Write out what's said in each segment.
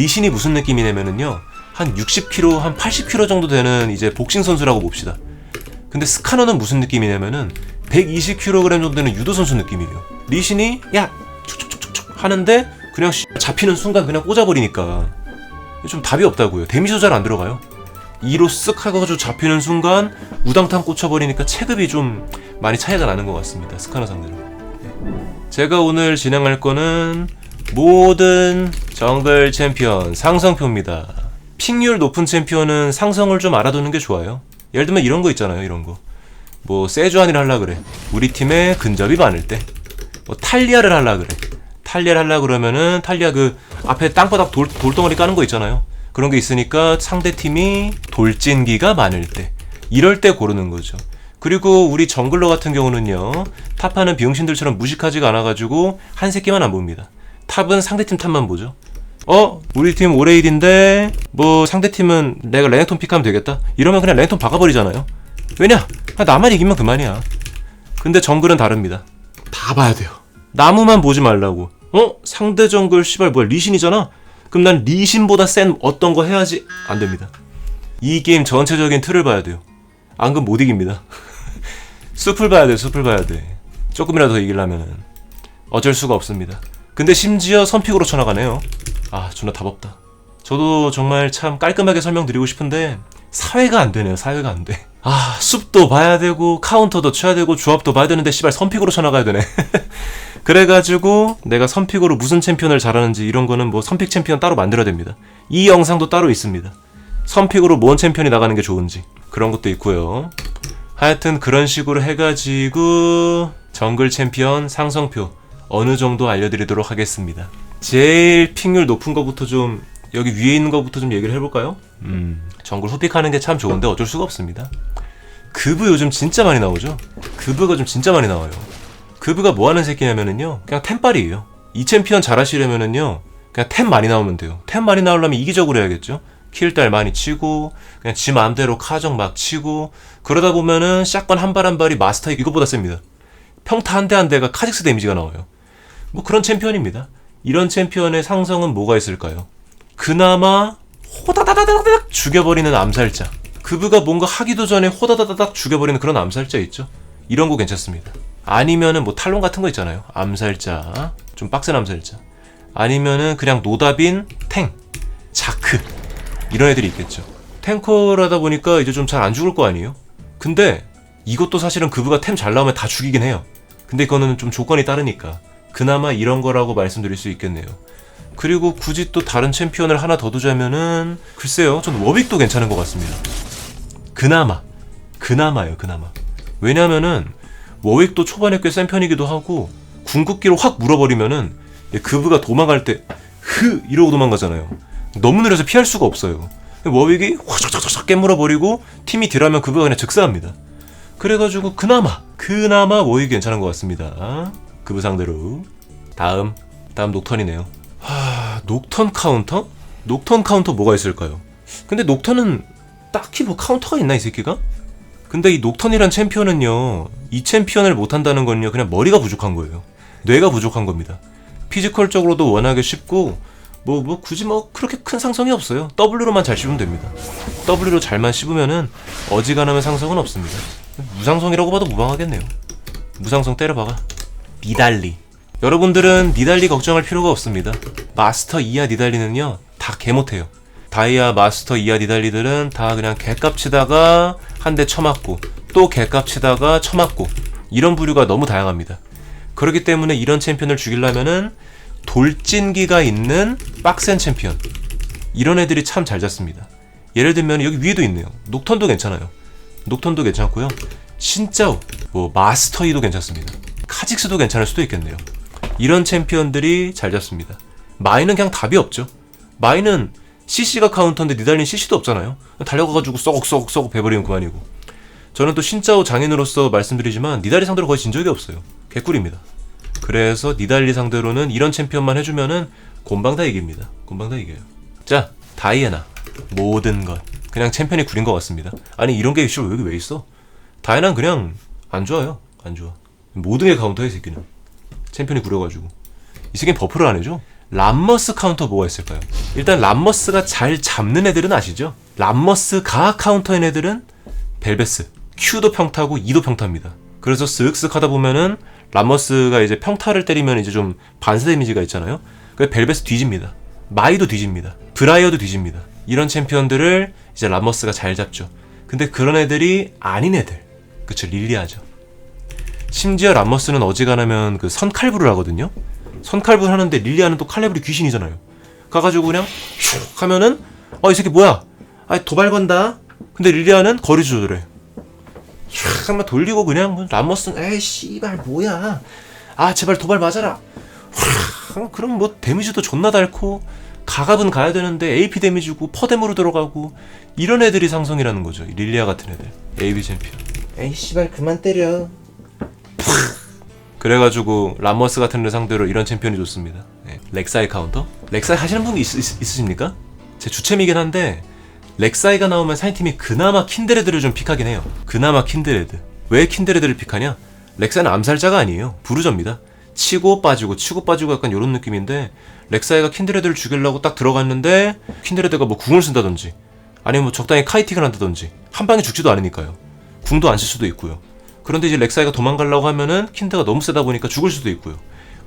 리신이 무슨 느낌이냐면은요 한 60kg 한 80kg 정도 되는 이제 복싱 선수라고 봅시다. 근데 스카너는 무슨 느낌이냐면은 120kg 정도 되는 유도 선수 느낌이에요. 리신이 야 촉촉촉촉 하는데 그냥 씨, 잡히는 순간 그냥 꽂아버리니까. 좀 답이 없다고요. 데미지 조절 안 들어가요. 2로 쓱 하가지고 잡히는 순간 우당탕 꽂혀버리니까 체급이 좀 많이 차이가 나는 것 같습니다. 스카너 상대로. 제가 오늘 진행할 거는 모든 정글 챔피언 상성표입니다. 픽률 높은 챔피언은 상성을 좀 알아두는 게 좋아요. 예를 들면 이런 거 있잖아요, 이런 거. 뭐 세주안이를 할라 그래. 우리 팀에 근접이 많을 때. 뭐 탈리아를 할라 그래. 탈리아를 할라 그러면은 탈리아 그 앞에 땅바닥 돌, 돌덩어리 까는 거 있잖아요. 그런 게 있으니까 상대 팀이 돌진기가 많을 때. 이럴 때 고르는 거죠. 그리고 우리 정글러 같은 경우는요 탑하는 비용신들처럼 무식하지가 않아가지고 한 새끼만 안 봅니다 탑은 상대팀 탑만 보죠 어? 우리 팀 오레일인데 뭐 상대팀은 내가 레넥톤 픽하면 되겠다? 이러면 그냥 레넥톤 박아버리잖아요. 왜냐? 나만 이기면 그만이야. 근데 정글은 다릅니다. 다 봐야 돼요. 나무만 보지 말라고. 어? 상대 정글 씨발 뭐야 리신이잖아? 그럼 난 리신보다 센 어떤 거 해야지? 안 됩니다. 이 게임 전체적인 틀을 봐야 돼요. 안 그럼 못 이깁니다. 숲을 봐야 돼, 숲을 봐야 돼. 조금이라도 더 이기려면은. 어쩔 수가 없습니다. 근데 심지어 선픽으로 쳐나가네요. 아, 존나 답 없다. 저도 정말 참 깔끔하게 설명드리고 싶은데 사회가 안 되네요. 사회가 안 돼. 아, 숲도 봐야 되고 카운터도 쳐야 되고 조합도 봐야 되는데 씨발 선픽으로 쳐나가야 되네. 그래가지고 내가 선픽으로 무슨 챔피언을 잘하는지 이런 거는 뭐 선픽 챔피언 따로 만들어야 됩니다. 이 영상도 따로 있습니다. 선픽으로 뭔 챔피언이 나가는 게 좋은지 그런 것도 있고요. 하여튼 그런 식으로 해가지고 정글 챔피언 상성표 어느 정도 알려드리도록 하겠습니다. 제일 픽률 높은 거부터 좀 여기 위에 있는 거부터 좀 얘기를 해볼까요? 음, 정글 후픽하는 게 참 좋은데 어쩔 수가 없습니다. 그브 요즘 진짜 많이 나오죠? 그브가 좀 진짜 많이 나와요. 그브가 뭐 하는 새끼냐면은요, 그냥 템빨이에요. 이 챔피언 잘하시려면은요, 그냥 템 많이 나오면 돼요. 템 많이 나오려면 이기적으로 해야겠죠? 킬달 많이 치고 그냥 지 마음대로 카정 막 치고 그러다 보면은 샷건 한 발 한 발이 마스터 이거보다 셉니다. 평타 한 대 한 대가 카직스 데미지가 나와요. 뭐 그런 챔피언입니다. 이런 챔피언의 상성은 뭐가 있을까요? 그나마 호다다다닥 죽여버리는 암살자. 그브가 뭔가 하기도 전에 호다다다닥 죽여버리는 그런 암살자 있죠? 이런 거 괜찮습니다. 아니면은 뭐 탈론 같은 거 있잖아요. 암살자. 좀 빡센 암살자. 아니면은 그냥 노답인 탱. 자크. 이런 애들이 있겠죠. 탱커라다 보니까 이제 좀 잘 안 죽을 거 아니에요? 근데 이것도 사실은 그브가 템 잘 나오면 다 죽이긴 해요. 근데 이거는 좀 조건이 따르니까 그나마 이런 거라고 말씀드릴 수 있겠네요. 그리고 굳이 또 다른 챔피언을 하나 더 두자면은 글쎄요, 전 워빅도 괜찮은 것 같습니다. 그나마 그나마요, 그나마. 왜냐면은 워윅도 초반에 꽤 센 편이기도 하고 궁극기로 확 물어버리면은 그브가 도망갈 때 흐 이러고 도망가잖아요. 너무 느려서 피할 수가 없어요. 워윅이 확착착착 깨물어 버리고 팀이 딜하면 그거가 그냥 즉사합니다. 그래가지고 그나마 그나마 워윅이 괜찮은 것 같습니다. 그부 상대로 다음 다음 녹턴이네요. 하 녹턴 카운터? 녹턴 카운터 뭐가 있을까요? 근데 녹턴은 딱히 뭐 카운터가 있나 이 새끼가? 근데 이 녹턴이란 챔피언은요 이 챔피언을 못한다는 건요 그냥 머리가 부족한 거예요. 뇌가 부족한 겁니다. 피지컬적으로도 워낙에 쉽고 뭐, 뭐, 굳이 뭐, 그렇게 큰 상성이 없어요. W로만 잘 씹으면 됩니다. W로 잘만 씹으면은, 어지간하면 상성은 없습니다. 무상성이라고 봐도 무방하겠네요. 무상성 때려박아. 니달리. 여러분들은 니달리 걱정할 필요가 없습니다. 마스터 이하 니달리는요, 다 개못해요. 다이아 마스터 이하 니달리들은 다 그냥 개값 치다가 한 대 쳐맞고, 또 개값 치다가 쳐맞고, 이런 부류가 너무 다양합니다. 그렇기 때문에 이런 챔피언을 죽이려면은, 돌진기가 있는 빡센 챔피언 이런 애들이 참 잘 잡습니다 예를 들면 여기 위에도 있네요 녹턴도 괜찮아요 녹턴도 괜찮고요 신짜오 뭐 마스터이도 괜찮습니다 카직스도 괜찮을 수도 있겠네요 이런 챔피언들이 잘 잡습니다 마이는 그냥 답이 없죠 마이는 CC가 카운터인데 니달린 CC도 없잖아요 달려가가지고 썩썩 썩 배버리면 그만이고 저는 또 신짜오 장인으로서 말씀드리지만 니달리 상대로 거의 진 적이 없어요 개꿀입니다 그래서 니달리 상대로는 이런 챔피언만 해주면은 곰방 다 이깁니다. 곰방 다 이겨요. 자, 다이애나. 모든 것. 그냥 챔피언이 구린 것 같습니다. 아니, 이런 게 여기 왜 있어? 다이애나는 그냥 안 좋아요. 안 좋아. 모든 게 카운터야, 이 새끼는. 챔피언이 구려가지고. 이 새끼는 버프를 안 해줘. 람머스 카운터 뭐가 있을까요? 일단 람머스가 잘 잡는 애들은 아시죠? 람머스가 카운터인 애들은 벨베스 Q도 평타고 E도 평타입니다. 그래서 쓱쓱 하다 보면은 람머스가 이제 평타를 때리면 이제 좀 반사 데미지가 있잖아요. 그 벨베스 뒤집니다. 마이도 뒤집니다. 브라이어도 뒤집니다. 이런 챔피언들을 이제 람머스가 잘 잡죠. 근데 그런 애들이 아닌 애들. 그쵸 릴리아죠. 심지어 람머스는 어지간하면 그 선칼부를 하거든요. 선칼부 하는데 릴리아는 또 칼레블이 귀신이잖아요. 가가지고 그냥 슉 하면은 어 이 새끼 뭐야? 아 도발 건다. 근데 릴리아는 거리 조절해. 슉 한번 돌리고 그냥 람머스는 에이 씨발 뭐야? 아 제발 도발 맞아라. 휙, 그럼 뭐 데미지도 존나 달고 가갑은 가야 되는데 AP 데미지고 퍼뎀으로 들어가고 이런 애들이 상성이라는 거죠. 이 릴리아 같은 애들. AB 챔피언. 에이 씨발 그만 때려 그래가지고 람머스 같은 애 상대로 이런 챔피언이 좋습니다. 네, 렉사이 카운터? 렉사이 하시는 분 있, 있, 있으십니까? 제 주챔이긴 한데 렉사이가 나오면 사인팀이 그나마 킨드레드를 좀 픽하긴 해요. 그나마 킨드레드. 왜 킨드레드를 픽하냐? 렉사이는 암살자가 아니에요. 부르저입니다. 치고 빠지고 치고 빠지고 약간 이런 느낌인데 렉사이가 킨드레드를 죽이려고 딱 들어갔는데 킨드레드가 뭐 궁을 쓴다든지 아니면 뭐 적당히 카이팅을 한다든지 한 방에 죽지도 않으니까요. 궁도 안 쓸 수도 있고요. 그런데 이제 렉사이가 도망가려고 하면은 킨드가 너무 세다 보니까 죽을 수도 있고요.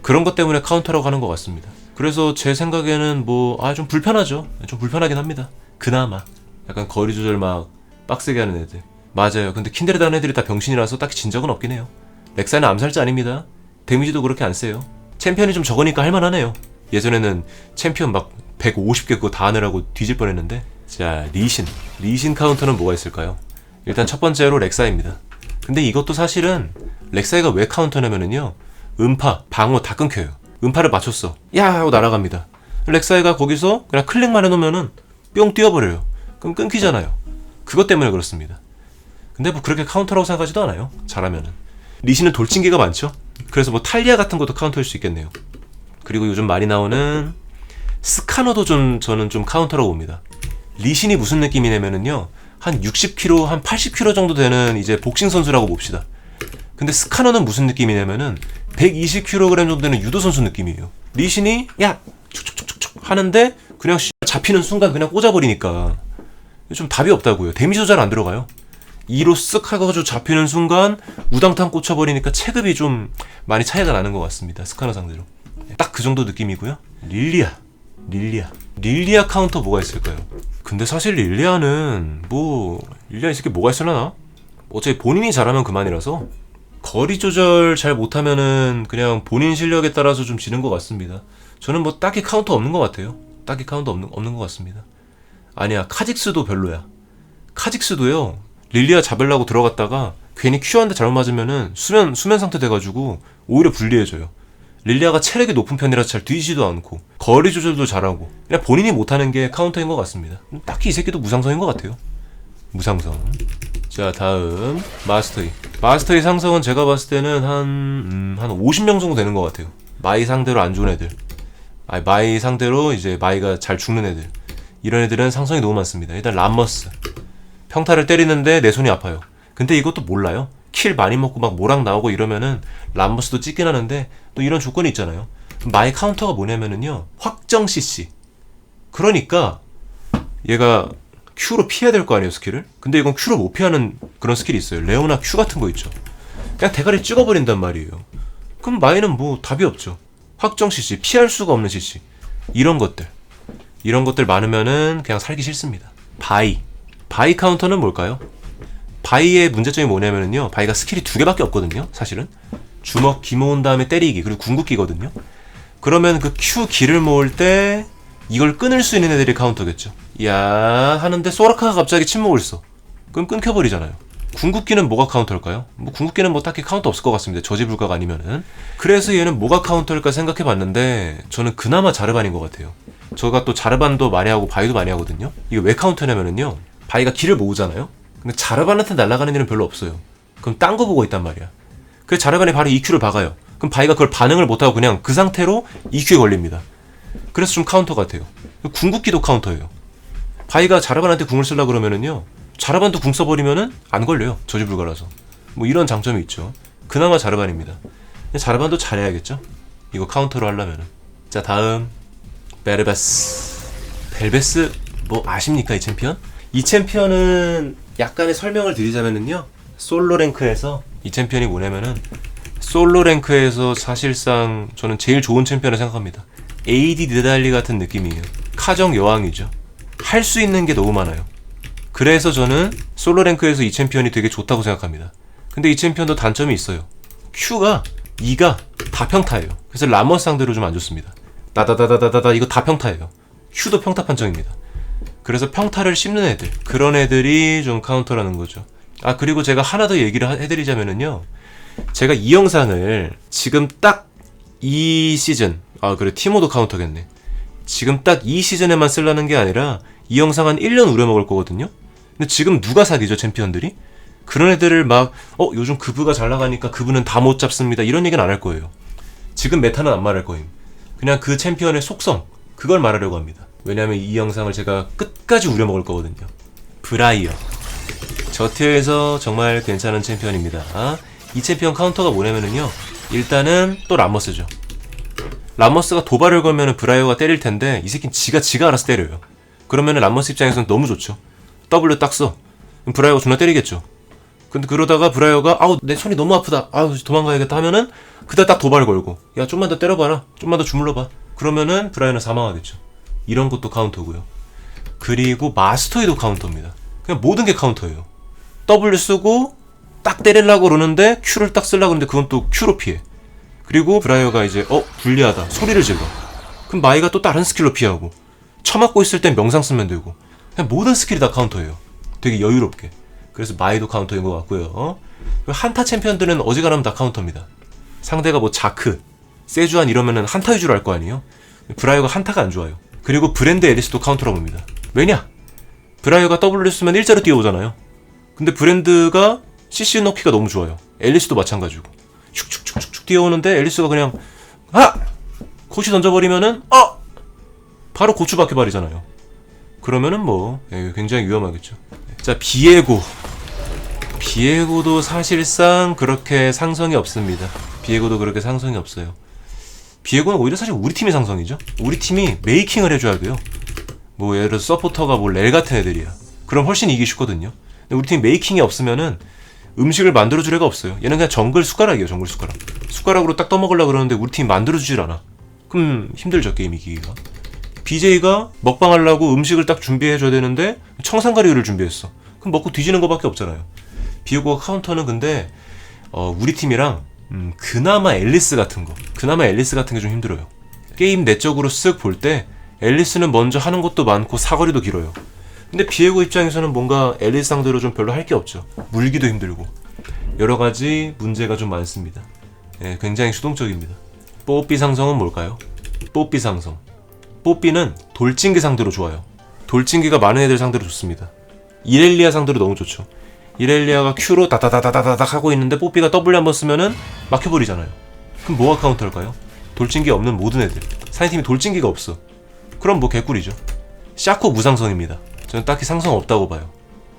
그런 것 때문에 카운터라고 하는 것 같습니다. 그래서 제 생각에는 뭐, 아, 좀 불편하죠. 좀 불편하긴 합니다. 그나마. 약간 거리 조절 막 빡세게 하는 애들. 맞아요. 근데 킨드레드 하는 애들이 다 병신이라서 딱히 진 적은 없긴 해요. 렉사이는 암살자 아닙니다. 데미지도 그렇게 안 세요. 챔피언이 좀 적으니까 할만하네요. 예전에는 챔피언 막 150개 그거 다 하느라고 뒤질 뻔했는데. 자, 리신. 리신 카운터는 뭐가 있을까요? 일단 첫 번째로 렉사이입니다. 근데 이것도 사실은 렉사이가 왜 카운터냐면은요. 음파, 방어 다 끊겨요. 음파를 맞췄어. 야 하고 날아갑니다. 렉사이가 거기서 그냥 클릭만 해놓으면은 뿅 뛰어버려요. 그럼 끊기잖아요. 그것 때문에 그렇습니다. 근데 뭐 그렇게 카운터라고 생각하지도 않아요. 잘하면은. 리신은 돌진기가 많죠. 그래서 뭐 탈리아 같은 것도 카운터일 수 있겠네요. 그리고 요즘 많이 나오는 스카너도 좀 저는 좀 카운터라고 봅니다. 리신이 무슨 느낌이냐면은요. 한 60kg, 한 80kg 정도 되는 이제 복싱 선수라고 봅시다. 근데 스카너는 무슨 느낌이냐면은 120kg 정도 되는 유도 선수 느낌이에요. 리신이 야 촉촉촉촉 하는데 그냥 씨, 잡히는 순간 그냥 꽂아버리니까 좀 답이 없다고요. 데미지 조절 안 들어가요. 2로 쓱 하가지고 잡히는 순간 우당탕 꽂혀버리니까 체급이 좀 많이 차이가 나는 것 같습니다. 스카너 상대로. 딱 그 정도 느낌이고요. 릴리아. 릴리아. 릴리아 카운터 뭐가 있을까요? 근데 사실 릴리아는 뭐 릴리아 이 새끼 뭐가 있으려나? 어차피 본인이 잘하면 그만이라서 거리 조절 잘 못하면은 그냥 본인 실력에 따라서 좀 지는 것 같습니다. 저는 뭐 딱히 카운터 없는 것 같아요. 딱히 카운터 없는 없는 것 같습니다. 아니야 카직스도 별로야. 카직스도요. 릴리아 잡으려고 들어갔다가 괜히 큐한대 잘못 맞으면은 수면 수면 상태 돼가지고 오히려 불리해져요. 릴리아가 체력이 높은 편이라서 잘 뒤지지도 않고 거리 조절도 잘하고 그냥 본인이 못하는 게 카운터인 것 같습니다. 딱히 이 새끼도 무상성인 것 같아요. 무상성. 자 다음 마스터이. 마스터이 상성은 제가 봤을 때는 한 음, 한 50명 정도 되는 것 같아요. 마이 상대로 안 좋은 애들. 아니 마이 상대로 이제 마이가 잘 죽는 애들. 이런 애들은 상성이 너무 많습니다. 일단 람머스. 평타를 때리는데 내 손이 아파요. 근데 이것도 몰라요. 킬 많이 먹고 막 모락 나오고 이러면은 람머스도 찍긴 하는데 또 이런 조건이 있잖아요. 마이 카운터가 뭐냐면은요. 확정 CC. 그러니까 얘가 Q로 피해야 될 거 아니에요, 스킬을? 근데 이건 Q로 못 피하는 그런 스킬이 있어요. 레오나 Q 같은 거 있죠. 그냥 대가리 찍어버린단 말이에요. 그럼 마이는 뭐 답이 없죠. 확정 CC, 피할 수가 없는 CC. 이런 것들. 이런 것들 많으면은 그냥 살기 싫습니다. 바이. 바이 카운터는 뭘까요? 바이의 문제점이 뭐냐면요. 바이가 스킬이 두 개밖에 없거든요. 사실은. 주먹 기 모은 다음에 때리기 그리고 궁극기거든요. 그러면 그 Q 기를 모을 때 이걸 끊을 수 있는 애들이 카운터겠죠. 야 하는데 소라카가 갑자기 침묵을 써. 그럼 끊겨버리잖아요. 궁극기는 뭐가 카운터일까요? 뭐 궁극기는 뭐 딱히 카운터 없을 것 같습니다. 저지 불가가 아니면은. 그래서 얘는 뭐가 카운터일까 생각해 봤는데 저는 그나마 자르반인 것 같아요. 저가 또 자르반도 많이 하고 바이도 많이 하거든요. 이게 왜 카운터냐면은요. 바이가 기를 모으잖아요. 근데 자르반한테 날아가는 일은 별로 없어요. 그럼 딴 거 보고 있단 말이야. 그래서 자르반이 바로 EQ를 박아요. 그럼 바이가 그걸 반응을 못하고 그냥 그 상태로 EQ에 걸립니다. 그래서 좀 카운터 같아요. 궁극기도 카운터예요. 바이가 자르반한테 궁을 쓰려 그러면은요. 자르반도 궁 써버리면은 안 걸려요. 저지 불가라서. 뭐 이런 장점이 있죠. 그나마 자르반입니다. 자르반도 잘해야겠죠. 이거 카운터로 하려면은. 자 다음 베르베스 벨베스 뭐 아십니까 이 챔피언? 이 챔피언은 약간의 설명을 드리자면은요 솔로 랭크에서 이 챔피언이 뭐냐면은 솔로 랭크에서 사실상 저는 제일 좋은 챔피언을 생각합니다. AD 느달리 같은 느낌이에요. 카정 여왕이죠. 할 수 있는 게 너무 많아요. 그래서 저는 솔로 랭크에서 이 챔피언이 되게 좋다고 생각합니다. 근데 이 챔피언도 단점이 있어요. Q가 2가 다 평타예요. 그래서 라머스 상대로 좀 안 좋습니다. 따다다다다다다 이거 다 평타예요. Q도 평타 판정입니다 그래서 평타를 씹는 애들. 그런 애들이 좀 카운터라는 거죠. 아 그리고 제가 하나 더 얘기를 하- 해드리자면은요. 제가 이 영상을 지금 딱 이 시즌 아 그래 티모도 카운터겠네. 지금 딱 이 시즌에만 쓰려는 게 아니라 이 영상 한 1년 우려먹을 거거든요. 근데 지금 누가 사기죠 챔피언들이? 그런 애들을 막 어 요즘 그브가 잘 나가니까 그브는 다못 잡습니다. 이런 얘기는 안 할 거예요. 지금 메타는 안 말할 거임. 그냥 그 챔피언의 속성 그걸 말하려고 합니다 왜냐하면 이 영상을 제가 끝까지 우려먹을 거거든요. 브라이어. 저 티어에서 정말 괜찮은 챔피언입니다. 아, 이 챔피언 카운터가 뭐냐면은요 일단은 또 라머스죠. 라머스가 도발을 걸면은 브라이어가 때릴 텐데 이 새끼는 지가 지가 알아서 때려요. 그러면은 라머스 입장에서는 너무 좋죠. W 딱 써. 브라이어가 존나 때리겠죠. 근데 그러다가 브라이어가 아우 내 손이 너무 아프다. 아우 도망가야겠다 하면은 그다 딱 도발 걸고 야 좀만 더 때려봐라. 좀만 더 주물러봐. 그러면은 브라이어는 사망하겠죠 이런 것도 카운터고요. 그리고 마스터이도 카운터입니다. 그냥 모든 게 카운터예요. W 쓰고 딱 때리려고 그러는데 Q를 딱 쓰려고 그러는데 그건 또 Q로 피해. 그리고 브라이어가 이제 어 불리하다. 소리를 질러. 그럼 마이가 또 다른 스킬로 피하고. 쳐맞고 있을 땐 명상 쓰면 되고. 그냥 모든 스킬이 다 카운터예요. 되게 여유롭게. 그래서 마이도 카운터인 것 같고요. 그리고 한타 챔피언들은 어지간하면 다 카운터입니다. 상대가 뭐 자크 세주안 이러면은 한타 위주로 할 거 아니에요? 브라이어가 한타가 안 좋아요 그리고 브랜드 에리스도 카운터라고 봅니다. 왜냐? 브라이어가 W 쓰면 일자로 뛰어오잖아요. 근데 브랜드가 CC 넣기가 너무 좋아요. 앨리스도 마찬가지고. 슉슉슉슉 뛰어오는데 앨리스가 그냥 아! 고치 던져버리면은 어! 바로 고추 박혀버리잖아요. 그러면은 뭐 예, 굉장히 위험하겠죠. 자 비에고. 비에고도 사실상 그렇게 상성이 없습니다. 비에고도 그렇게 상성이 없어요 비에고는 오히려 사실 우리 팀이 상성이죠. 우리 팀이 메이킹을 해줘야 돼요. 뭐 예를 들어서 서포터가 뭐 렐 같은 애들이야. 그럼 훨씬 이기기 쉽거든요. 근데 우리 팀 메이킹이 없으면은 음식을 만들어줄 애가 없어요. 얘는 그냥 정글 숟가락이에요 정글 숟가락. 숟가락으로 딱 떠먹으려고 그러는데 우리 팀이 만들어주질 않아. 그럼 힘들죠 게임 이기기가. BJ가 먹방 하려고 음식을 딱 준비해줘야 되는데 청산가리를 준비했어. 그럼 먹고 뒤지는 거밖에 없잖아요. 비오고가 카운터는 근데 어, 우리 팀이랑 음, 그나마 앨리스 같은 거. 그나마 앨리스 같은 게 좀 힘들어요. 게임 내적으로 쓱 볼 때 앨리스는 먼저 하는 것도 많고 사거리도 길어요. 근데 비에고 입장에서는 뭔가 앨리스 상대로 좀 별로 할 게 없죠. 물기도 힘들고. 여러 가지 문제가 좀 많습니다. 예, 굉장히 수동적입니다. 뽀삐 상성은 뭘까요? 뽀삐 상성. 뽀삐는 돌진기 상대로 좋아요. 돌진기가 많은 애들 상대로 좋습니다. 이렐리아 상대로 너무 좋죠 이렐리아가 Q로 다다다다다닥 하고 있는데 뽀삐가 W 한번 쓰면은 막혀버리잖아요. 그럼 뭐가 카운터일까요? 돌진기 없는 모든 애들. 사이팀이 돌진기가 없어. 그럼 뭐 개꿀이죠. 샤코 무상성입니다. 저는 딱히 상성 없다고 봐요.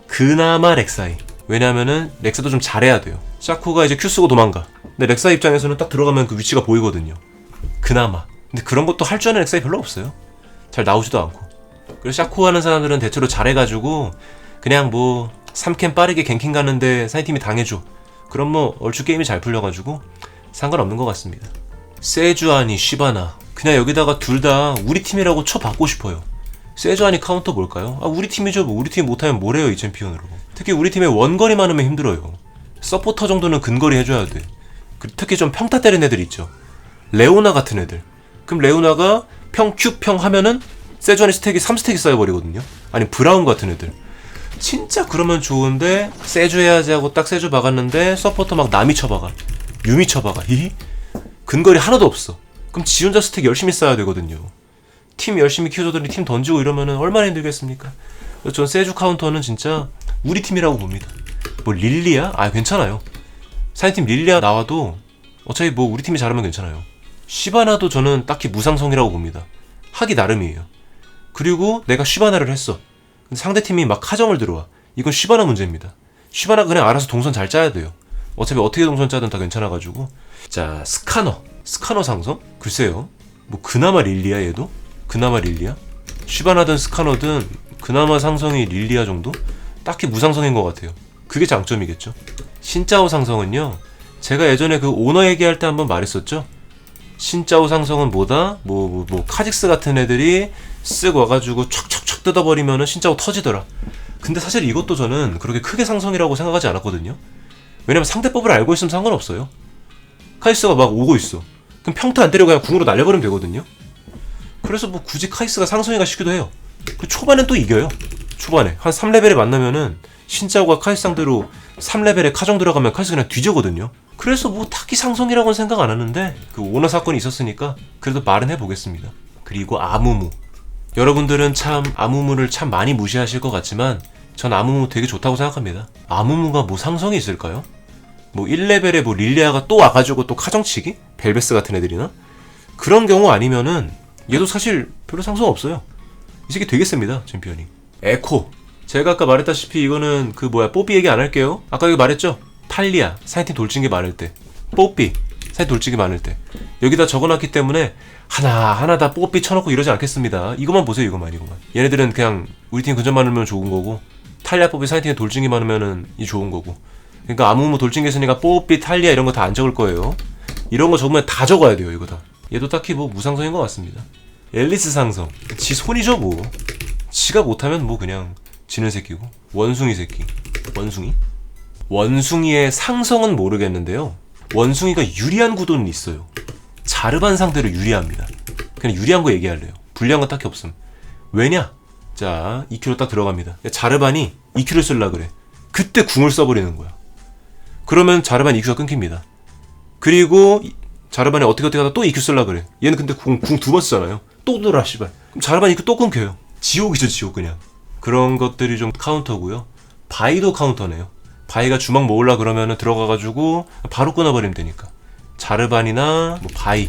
그나마 렉사이. 왜냐면은 렉사도 좀 잘해야 돼요. 샤코가 이제 Q 쓰고 도망가. 근데 렉사 입장에서는 딱 들어가면 그 위치가 보이거든요. 그나마. 근데 그런 것도 할 줄 아는 렉사이 별로 없어요. 잘 나오지도 않고. 그래서 샤코 하는 사람들은 대체로 잘해가지고 그냥 뭐 3캠 빠르게 갱킹 가는데 사이팀이 당해줘. 그럼 뭐 얼추 게임이 잘 풀려가지고 상관없는 것 같습니다. 세주아니 시바나 그냥 여기다가 둘 다 우리 팀이라고 쳐받고 싶어요. 세주아니 카운터 뭘까요? 아 우리 팀이죠. 뭐 우리 팀 못하면 뭐래요 이 챔피언으로. 특히 우리 팀에 원거리 많으면 힘들어요. 서포터 정도는 근거리 해줘야 돼. 그- 특히 좀 평타 때린 애들 있죠. 레오나 같은 애들. 그럼 레오나가 평 Q 평 하면은 세주아니 스택이 3스택이 쌓여버리거든요. 아니 브라운 같은 애들. 진짜 그러면 좋은데 세주 해야지 하고 딱 세주 박았는데 서포터 막 남이 쳐박아. 유미 쳐박아. 이 근거리 하나도 없어. 그럼 지 혼자 스택 열심히 쌓아야 되거든요. 팀 열심히 키워주더니 팀 던지고 이러면 얼마나 힘들겠습니까? 전 세주 카운터는 진짜 우리 팀이라고 봅니다. 뭐 릴리아? 아 괜찮아요. 사이팀 릴리아 나와도 어차피 뭐 우리 팀이 잘하면 괜찮아요. 시바나도 저는 딱히 무상성이라고 봅니다. 하기 나름이에요. 그리고 내가 시바나를 했어 상대팀이 막 카정을 들어와. 이건 쉬바나 문제입니다. 쉬바나 그냥 알아서 동선 잘 짜야 돼요. 어차피 어떻게 동선 짜든 다 괜찮아가지고. 자, 스카너. 스카너 상성? 글쎄요. 뭐 그나마 릴리아 얘도? 그나마 릴리아? 슈바나든 스카너든 그나마 상성이 릴리아 정도? 딱히 무상성인 것 같아요. 그게 장점이겠죠. 신짜오 상성은요. 제가 예전에 그 오너 얘기할 때 한번 말했었죠. 신짜오 상성은 뭐다? 뭐, 뭐, 뭐 카직스 같은 애들이 쓱 와가지고 촥촥촥 뜯어버리면은 신짜오 터지더라. 근데 사실 이것도 저는 그렇게 크게 상성이라고 생각하지 않았거든요. 왜냐면 상대법을 알고 있으면 상관없어요. 카이스가 막 오고 있어. 그럼 평타 안 때리고 그냥 궁으로 날려버리면 되거든요. 그래서 뭐 굳이 카이스가 상성이가 싶기도 해요. 그 초반엔 또 이겨요. 초반에 한 3레벨에 만나면은 신짜오가 카이스 상대로 3레벨에 카정 들어가면 카이스 그냥 뒤져거든요. 그래서 뭐 딱히 상성이라고는 생각 안 하는데 그 오너 사건이 있었으니까 그래도 말은 해보겠습니다. 그리고 아무무. 여러분들은 참 아무무를 참 많이 무시하실 것 같지만 전 아무무 되게 좋다고 생각합니다. 아무무가 뭐 상성이 있을까요? 뭐 1레벨에 뭐 릴리아가 또 와가지고 또 카정치기? 벨베스 같은 애들이나? 그런 경우 아니면은 얘도 사실 별로 상성 없어요. 이 새끼 되게 셉니다, 챔피언이. 에코. 제가 아까 말했다시피 이거는 그 뭐야, 뽀삐 얘기 안 할게요. 아까 여기 말했죠? 탈리아, 사이팅 돌진기 많을 때. 뽀삐, 사이팅 돌진기 많을 때. 여기다 적어놨기 때문에 하나 하나 다 뽀삐 쳐놓고 이러지 않겠습니다. 이것만 보세요, 이것만, 이것만. 얘네들은 그냥 우리 팀 근접 많으면 좋은 거고, 탈리아 뽀삐 사이팅에 돌진기 많으면은 이 좋은 거고. 그러니까 아무 뭐 돌진기 있으니까 뽀삐, 탈리아 이런 거 다 안 적을 거예요. 이런 거 적으면 다 적어야 돼요, 이거 다. 얘도 딱히 뭐 무상성인 것 같습니다. 앨리스 상성. 지 손이죠, 뭐. 지가 못하면 뭐 그냥 지는 새끼고. 원숭이 새끼. 원숭이? 원숭이의 상성은 모르겠는데요. 원숭이가 유리한 구도는 있어요. 자르반 상대로 유리합니다. 그냥 유리한 거 얘기할래요. 불리한 건 딱히 없음. 왜냐? 자, 2kg 딱 들어갑니다. 자르반이 2kg 쓸라 그래. 그때 궁을 써버리는 거야. 그러면 자르반 2kg가 끊깁니다. 그리고 이- 자르반이 어떻게 어떻게 하다 또 EQ 쓸라 그래. 얘는 근데 궁 두 번 쓰잖아요. 또 돌아 씨발. 그럼 자르반 EQ 또 끊겨요. 지옥이죠 지옥 그냥. 그런 것들이 좀 카운터고요. 바이도 카운터네요. 바이가 주먹 모으려 그러면은 들어가가지고 바로 끊어버리면 되니까. 자르반이나 뭐 바이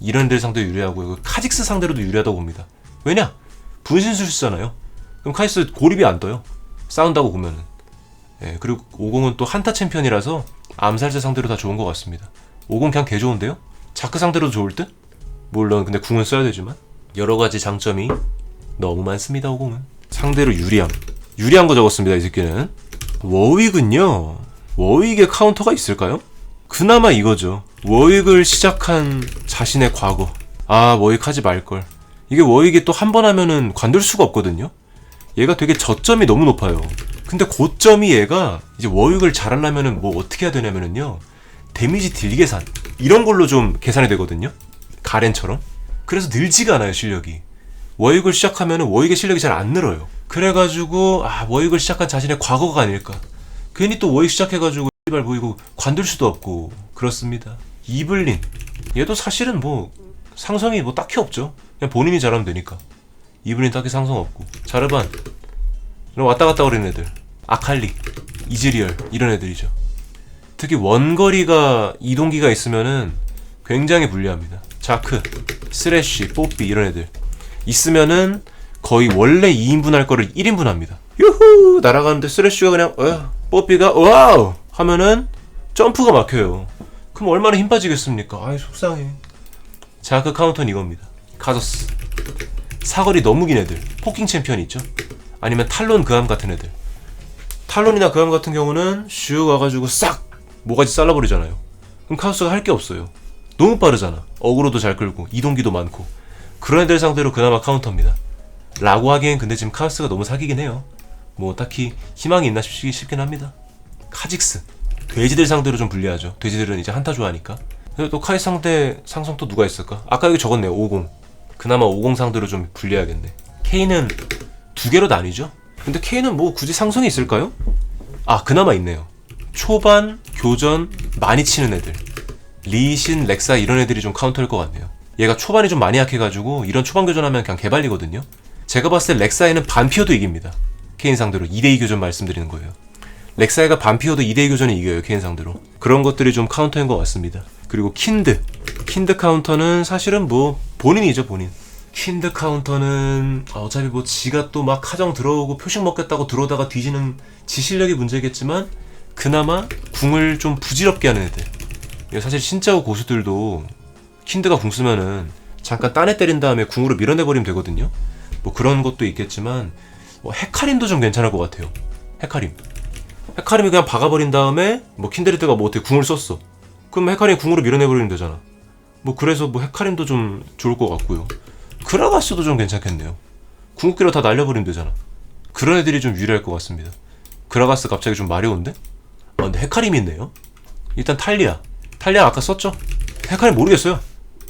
이런 들 상대로 유리하고요. 그 카직스 상대로도 유리하다고 봅니다. 왜냐? 분신술 쓰잖아요. 그럼 카이스 고립이 안 떠요. 싸운다고 보면은. 예, 그리고 50은 또 한타 챔피언이라서 암살자 상대로 다 좋은 것 같습니다. 50 그냥 개 좋은데요? 자크 상대로도 좋을 듯? 물론 근데 궁은 써야 되지만 여러 가지 장점이 너무 많습니다. 50은 상대로 유리함. 유리한 거 적었습니다. 이 새끼는 워윅은요. 워윅의 카운터가 있을까요? 그나마 이거죠. 워윅을 시작한 자신의 과거. 아 워윅 하지 말걸. 이게 워윅이 또 한 번 하면은 관둘 수가 없거든요. 얘가 되게 저점이 너무 높아요. 근데 고점이 얘가 이제 워익을 잘하려면은 뭐 어떻게 해야 되냐면은요. 데미지 딜 계산 이런 걸로 좀 계산이 되거든요. 가렌처럼. 그래서 늘지가 않아요 실력이. 워익을 시작하면은 워익의 실력이 잘 안 늘어요. 그래가지고 아 워익을 시작한 자신의 과거가 아닐까. 괜히 또 워익 시작해가지고 발 보이고 관둘 수도 없고 그렇습니다. 이블린 얘도 사실은 뭐 상성이 뭐 딱히 없죠. 그냥 본인이 잘하면 되니까. 이블린 딱히 상성 없고 자르반 이런 왔다 갔다 거리는 애들 아칼리 이즈리얼 이런 애들이죠 특히 원거리가 이동기가 있으면은 굉장히 불리합니다 자크 스래쉬 뽀삐 이런 애들 있으면은 거의 원래 2인분 할 거를 1인분 합니다. 유후! 날아가는데 스래쉬가 그냥 어, 뽀삐가 와우! 하면은 점프가 막혀요. 그럼 얼마나 힘 빠지겠습니까? 아이 속상해. 자크 카운터는 이겁니다. 카저스. 사거리 너무 긴 애들. 포킹 챔피언 있죠? 아니면 탈론 그암 같은 애들. 탈론이나 그암 같은 경우는 슉 와가지고 싹 모가지 잘라버리잖아요. 그럼 카우스가 할 게 없어요. 너무 빠르잖아. 어그로도 잘 끌고 이동기도 많고 그런 애들 상대로 그나마 카운터입니다 라고 하기엔 근데 지금 카우스가 너무 사기긴 해요 뭐 딱히 희망이 있나 싶, 싶긴 합니다 카직스 돼지들 상대로 좀 불리하죠 돼지들은 이제 한타 좋아하니까 근데 또 카이 상대 상성 또 누가 있을까 아까 여기 적었네요 50 그나마 50 상대로 좀 불리하겠네 K는 두 개로 나뉘죠. 근데 K는 뭐 굳이 상성이 있을까요? 아, 그나마 있네요. 초반, 교전, 많이 치는 애들. 리신, 렉사 이런 애들이 좀 카운터일 것 같네요. 얘가 초반이 좀 많이 약해가지고 이런 초반 교전하면 그냥 개발리거든요. 제가 봤을 때 렉사에는 반피어도 이깁니다. 케인 상대로 2대2 교전 말씀드리는 거예요. 렉사이가 반피어도 2대2 교전을 이겨요, 케인 상대로. 그런 것들이 좀 카운터인 것 같습니다. 그리고 킨드. 킨드 카운터는 사실은 뭐 본인이죠, 본인. 킨드 카운터는 아, 어차피 뭐 지가 또막 하정 들어오고 표식 먹겠다고 들어오다가 뒤지는 지 실력이 문제겠지만 그나마 궁을 좀 부질없게 하는 애들 사실 신짜오 고수들도 킨드가 궁 쓰면은 잠깐 딴에 때린 다음에 궁으로 밀어내버리면 되거든요. 뭐 그런 것도 있겠지만 뭐 헤카림도 좀 괜찮을 것 같아요. 헤카림. 헤카림이 그냥 박아버린 다음에 뭐 킨데르드가 뭐 어떻게 궁을 썼어. 그럼 헤카림 궁으로 밀어내버리면 되잖아. 뭐 그래서 뭐 헤카림도 좀 좋을 것 같고요. 그라가스도 좀 괜찮겠네요. 궁극기로 다 날려버리면 되잖아. 그런 애들이 좀 유리할 것 같습니다. 그라가스 갑자기 좀 마려운데? 아 근데 헤카림이 있네요. 일단 탈리아. 탈리아 아까 썼죠? 헤카림 모르겠어요.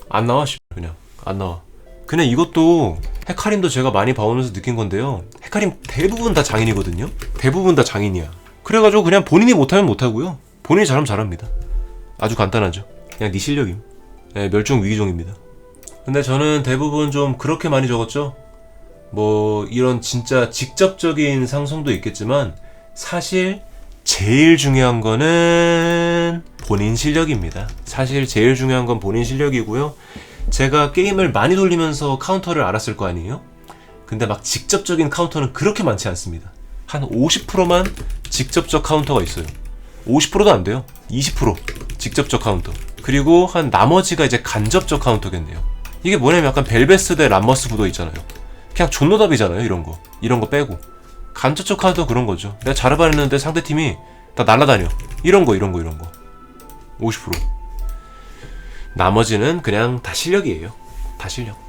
안 나와 씨 그냥 안 나와. 그냥 이것도 헤카림도 제가 많이 봐오면서 느낀 건데요. 헤카림 대부분 다 장인이거든요. 대부분 다 장인이야. 그래가지고 그냥 본인이 못하면 못하고요. 본인이 잘하면 잘합니다. 아주 간단하죠. 그냥 네 실력임. 네, 멸종 위기종입니다. 근데 저는 대부분 좀 그렇게 많이 적었죠. 뭐 이런 진짜 직접적인 상성도 있겠지만 사실 제일 중요한 거는 본인 실력입니다. 사실 제일 중요한 건 본인 실력이고요. 제가 게임을 많이 돌리면서 카운터를 알았을 거 아니에요? 근데 막 직접적인 카운터는 그렇게 많지 않습니다. 한 50%만 직접적 카운터가 있어요. 50%도 안 돼요. 20% 직접적 카운터. 그리고 한 나머지가 이제 간접적 카운터겠네요. 이게 뭐냐면 약간 벨베스 대 람머스 구도 있잖아요. 그냥 존노답이잖아요, 이런 거. 이런 거 빼고. 간접적 카운터 그런 거죠. 내가 자르바 했는데 상대팀이 다 날아다녀. 이런 거, 이런 거, 이런 거. 50%. 나머지는 그냥 다 실력이에요. 다 실력.